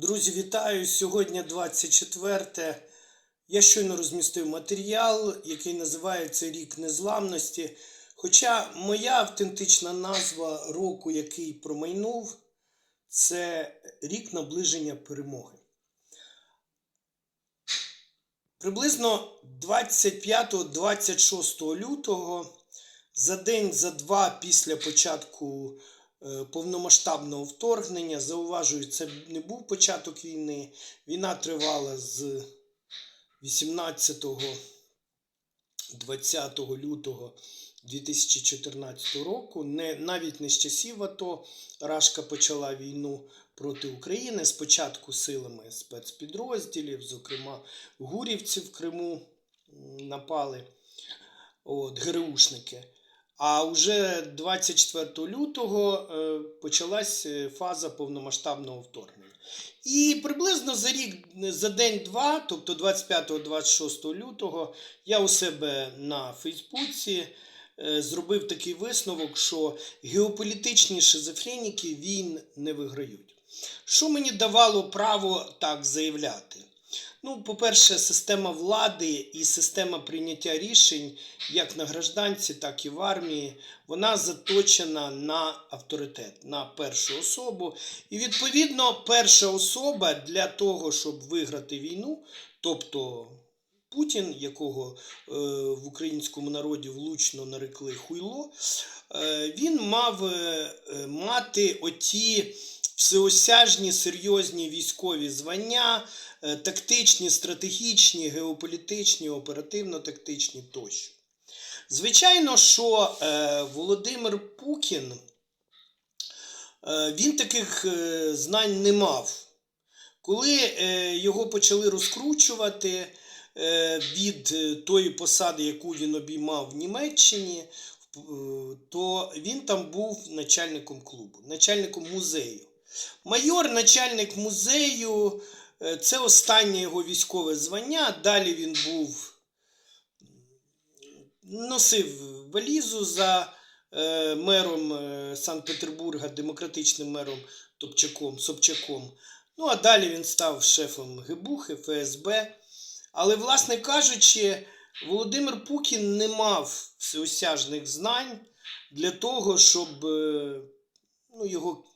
Друзі, вітаю! Сьогодні 24. Я щойно розмістив матеріал, який називається Рік Незламності. Хоча моя автентична назва року, який промайнув, це рік наближення перемоги. Приблизно 25-26 лютого, за день, за два після початку повномасштабного вторгнення, зауважую, це не був початок війни. Війна тривала з 18 20 лютого 2014 року. Не, навіть не з часів АТО Рашка почала війну проти України. Спочатку силами спецпідрозділів, зокрема гурівці в Криму напали от, ГРУшники. А вже 24 лютого е, почалась е, фаза повномасштабного вторгнення. І приблизно за рік, за день-два, тобто 25-26 лютого, я у себе на Фейсбуці е, зробив такий висновок, що геополітичні шизофреніки війн не виграють. Що мені давало право так заявляти? Ну, по-перше, система влади і система прийняття рішень, як на гражданці, так і в армії, вона заточена на авторитет, на першу особу. І відповідно, перша особа для того, щоб виграти війну, тобто Путін, якого е, в українському народі влучно нарекли хуйло, е, він мав е, мати оті всеосяжні серйозні військові звання, е, тактичні, стратегічні, геополітичні, оперативно-тактичні тощо. Звичайно, що е, Володимир Пукін е, він таких е, знань не мав. Коли е, його почали розкручувати е, від е, тої посади, яку він обіймав в Німеччині, е, то він там був начальником клубу, начальником музею. Майор, начальник музею, е, це останнє його військове звання. Далі він був носив валізу за е, мером е, Санкт-Петербурга, демократичним мером Топчаком, Собчаком. Ну, а далі він став шефом ГБУХи, ФСБ. Але, власне кажучи, Володимир Пукін не мав всеосяжних знань для того, щоб ну, його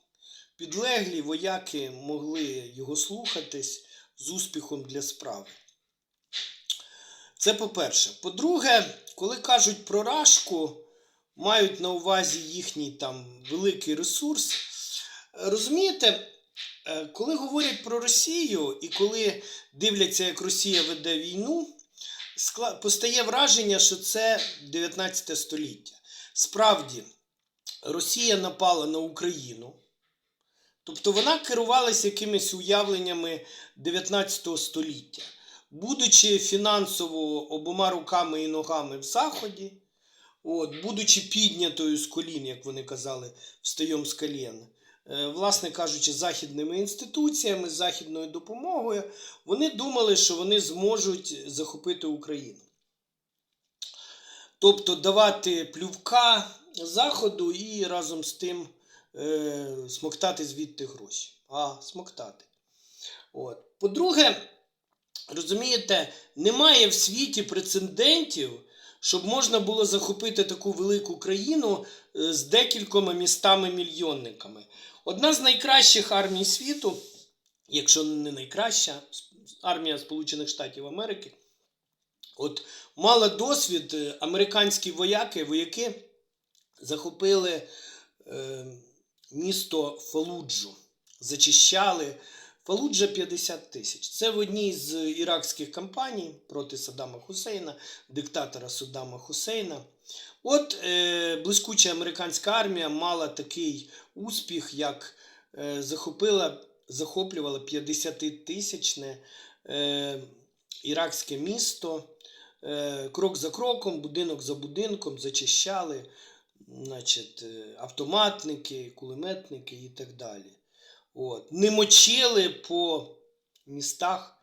підлеглі вояки могли його слухатись з успіхом для справи. Це по-перше. По-друге, коли кажуть про Рашку, мають на увазі їхній там великий ресурс. Розумієте, е, коли говорять про Росію і коли дивляться, як Росія веде війну, постає враження, що це 19 століття. Справді, Росія напала на Україну. Тобто вона керувалася якимись уявленнями 19 століття, будучи фінансово обома руками і ногами в Заході, от, будучи піднятою з колін, як вони казали, встаєм з колін, е, власне кажучи, західними інституціями, західною допомогою, вони думали, що вони зможуть захопити Україну. Тобто давати плювка Заходу і разом з тим е, смоктати звідти гроші. А, смоктати. От. По-друге, розумієте, немає в світі прецедентів, щоб можна було захопити таку велику країну е, з декількома містами-мільйонниками. Одна з найкращих армій світу, якщо не найкраща, армія Сполучених Штатів Америки, от мала досвід е, американські вояки, вояки захопили е, місто Фалуджу, зачищали. Фалуджа 50 тисяч. Це в одній з іракських кампаній проти Саддама Хусейна, диктатора Саддама Хусейна. От е, блискуча американська армія мала такий успіх, як е, захопила, захоплювала 50-тисячне е, іракське місто. Е, крок за кроком, будинок за будинком зачищали значить, е, автоматники, кулеметники і так далі. От. Не мочили по містах,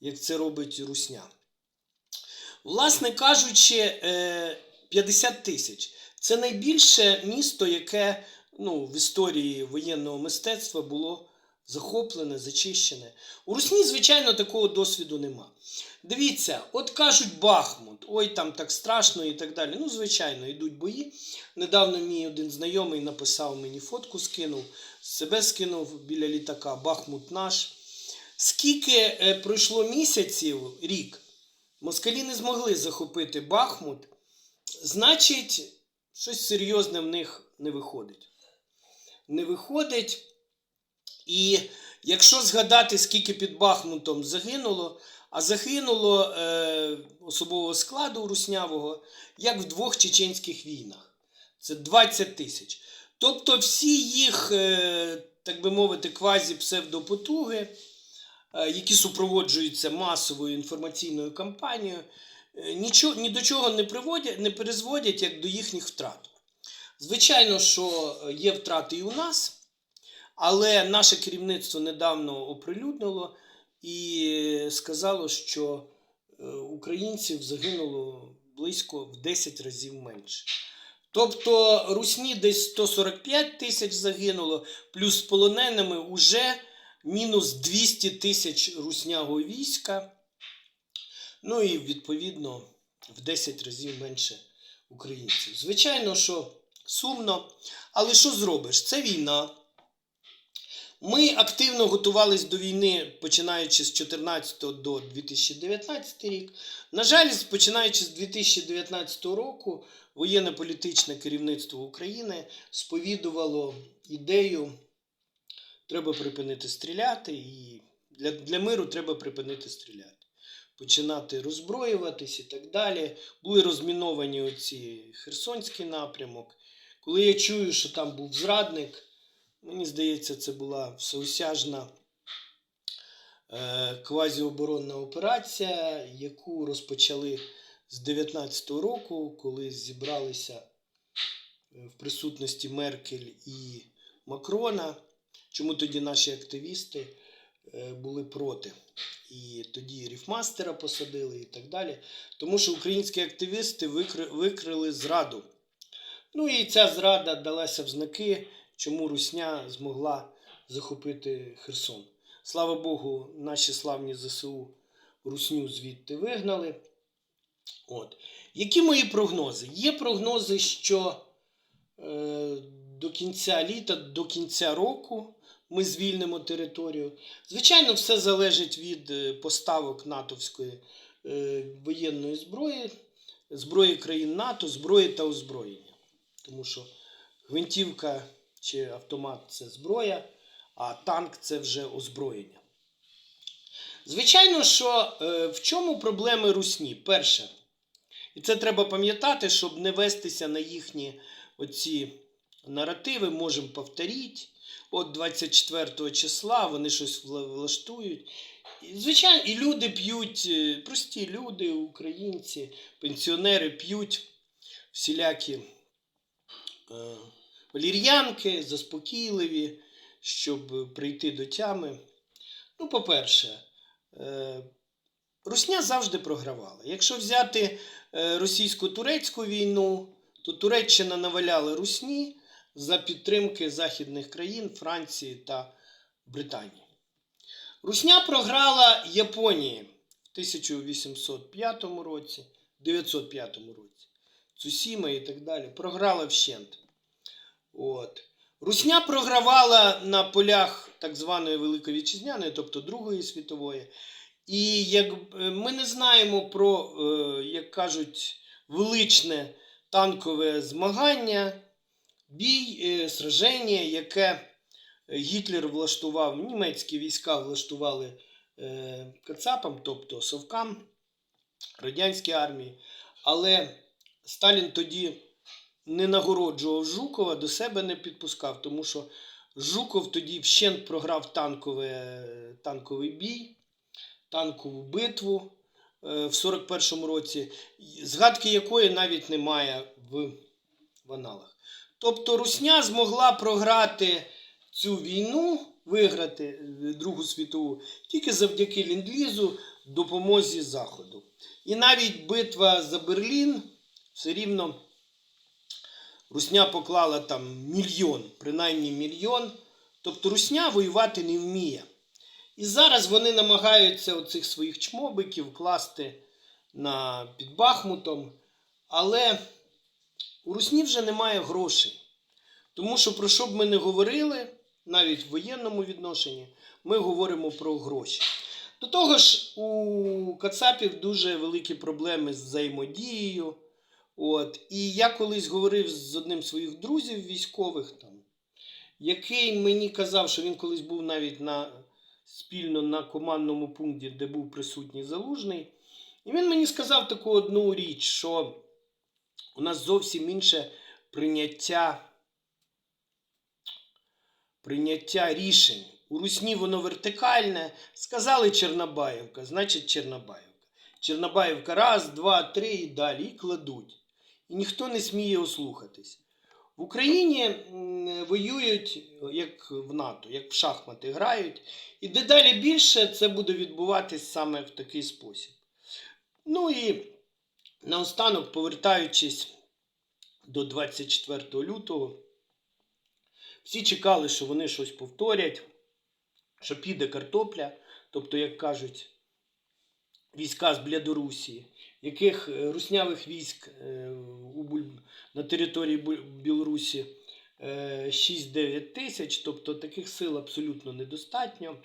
як це робить Русня. Власне кажучи, е, 50 тисяч. Це найбільше місто, яке ну, в історії воєнного мистецтва було захоплене, зачищене. У Русні, звичайно, такого досвіду нема. Дивіться, от кажуть Бахмут, ой, там так страшно і так далі. Ну, звичайно, йдуть бої. Недавно мій один знайомий написав мені фотку, скинув, себе скинув біля літака, Бахмут наш. Скільки е, пройшло місяців, рік, москалі не змогли захопити Бахмут, значить, щось серйозне в них не виходить. Не виходить. І якщо згадати, скільки під Бахмутом загинуло, а загинуло е, особового складу руснявого, як в двох чеченських війнах. Це 20 тисяч. Тобто всі їх, е, так би мовити, квазі-псевдопотуги, е, які супроводжуються масовою інформаційною кампанією, е, нічого, ні до чого не, приводять, не призводять, як до їхніх втрат. Звичайно, що е, є втрати і у нас. Але наше керівництво недавно оприлюднило і сказало, що е, українців загинуло близько в 10 разів менше. Тобто русні десь 145 тисяч загинуло, плюс з полоненими вже мінус 200 тисяч руснявого війська. Ну і відповідно в 10 разів менше українців. Звичайно, що сумно, але що зробиш? Це війна. Ми активно готувались до війни, починаючи з 2014 до 2019 рік. На жаль, починаючи з 2019 року, воєнно-політичне керівництво України сповідувало ідею, треба припинити стріляти, і для, для миру треба припинити стріляти. Починати роззброюватись і так далі. Були розміновані оці Херсонський напрямок. Коли я чую, що там був зрадник, Мені здається, це була всеосяжна е, квазіоборонна операція, яку розпочали з 19-го року, коли зібралися е, в присутності Меркель і Макрона. Чому тоді наші активісти е, були проти? І тоді ріфмастера посадили і так далі. Тому що українські активісти викри- викрили зраду. Ну і ця зрада далася в знаки чому Русня змогла захопити Херсон. Слава Богу, наші славні ЗСУ Русню звідти вигнали. От. Які мої прогнози? Є прогнози, що е, до кінця літа, до кінця року ми звільнимо територію. Звичайно, все залежить від е, поставок натовської е, воєнної зброї, зброї країн НАТО, зброї та озброєння. Тому що гвинтівка чи автомат це зброя, а танк це вже озброєння. Звичайно, що е, в чому проблеми русні? Перше, і це треба пам'ятати, щоб не вестися на їхні оці наративи, можемо повторити. От 24 числа вони щось влаштують. І, звичайно, і люди п'ють, е, прості люди, українці, пенсіонери п'ють всілякі. Е, валір'янки, заспокійливі, щоб прийти до тями. Ну, по-перше, е, Русня завжди програвала. Якщо взяти е, російсько-турецьку війну, то Туреччина наваляла Русні за підтримки західних країн Франції та Британії. Русня програла Японії в 1805 році, 905 році, Цусіма і так далі. Програла вщент. От. Русня програвала на полях так званої Великої Вітчизняної, тобто Другої світової. І як е, ми не знаємо про, е, як кажуть, величне танкове змагання, бій, е, сраження, яке Гітлер влаштував, німецькі війська влаштували Кацапам, тобто Совкам, радянській армії. Але Сталін тоді не нагороджував Жукова, до себе не підпускав, тому що Жуков тоді вщент програв танкове, танковий бій, танкову битву е, в 41-му році, згадки якої навіть немає в, в аналах. Тобто Русня змогла програти цю війну, виграти е, Другу світову тільки завдяки Ліндлізу, допомозі Заходу. І навіть битва за Берлін все рівно. Русня поклала там мільйон, принаймні мільйон Тобто русня воювати не вміє. І зараз вони намагаються оцих своїх чмобиків класти на, під Бахмутом, але у русні вже немає грошей. Тому що про що б ми не говорили, навіть в воєнному відношенні, ми говоримо про гроші. До того ж, у Кацапів дуже великі проблеми з взаємодією. От. І я колись говорив з одним з своїх друзів військових, там, який мені казав, що він колись був навіть на, спільно на командному пункті, де був присутній залужний. І він мені сказав таку одну річ, що у нас зовсім інше прийняття, прийняття рішень. У Русні воно вертикальне. Сказали Чернобаївка, значить Чернобаївка. Чернобаївка раз, два, три і далі і кладуть. І ніхто не сміє ослухатись. В Україні воюють як в НАТО, як в шахмати грають. І дедалі більше це буде відбуватись саме в такий спосіб. Ну і наостанок, повертаючись до 24 лютого, всі чекали, що вони щось повторять, що піде картопля, тобто, як кажуть, війська з Блядорусії, яких е, руснявих військ е, на території Білорусі е, 6-9 тисяч, тобто таких сил абсолютно недостатньо.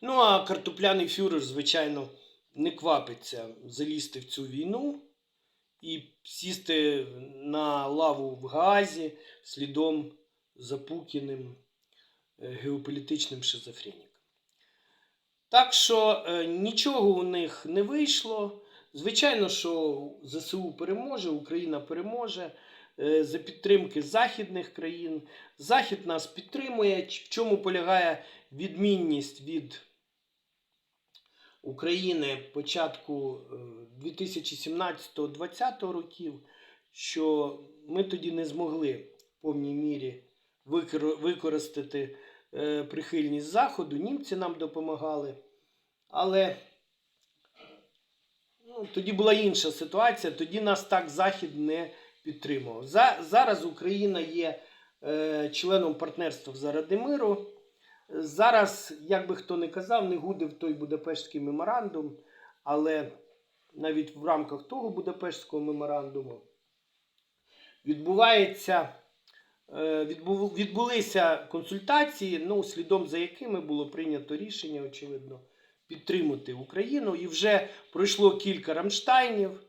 Ну а картопляний фюрер, звичайно, не квапиться залізти в цю війну і сісти на лаву в Гаазі слідом за Пукіним е, геополітичним шизофреніком. Так що е, нічого у них не вийшло. Звичайно, що ЗСУ переможе, Україна переможе е, за підтримки західних країн. Захід нас підтримує. В чому полягає відмінність від України початку е, 2017-2020 років, що ми тоді не змогли в повній мірі використати е, прихильність Заходу. Німці нам допомагали. Але ну, тоді була інша ситуація, тоді нас так Захід не підтримував. За, зараз Україна є е, членом партнерства заради миру. Зараз, як би хто не казав, не гудив той Будапештський меморандум, але навіть в рамках того Будапештського меморандуму відбувається, е, відбу- відбулися консультації, ну, слідом за якими було прийнято рішення, очевидно, підтримати Україну. І вже пройшло кілька рамштайнів,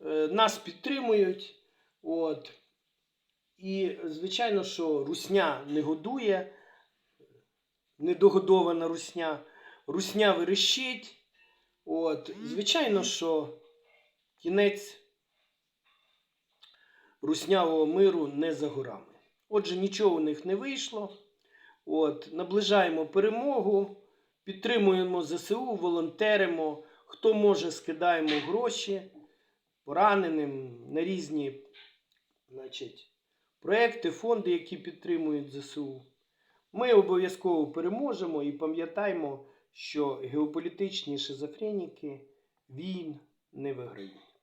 е, нас підтримують. От. І, звичайно, що Русня не годує, недогодована Русня. Русня верещить. От. Звичайно, що кінець руснявого миру не за горами. Отже, нічого у них не вийшло. От. Наближаємо перемогу, підтримуємо ЗСУ, волонтеримо. Хто може, скидаємо гроші пораненим на різні значить, проекти, фонди, які підтримують ЗСУ. Ми обов'язково переможемо і пам'ятаємо, що геополітичні шизофреніки війн не виграють.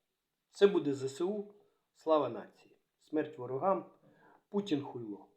Це буде ЗСУ. Слава нації! Смерть ворогам! Путін хуйло!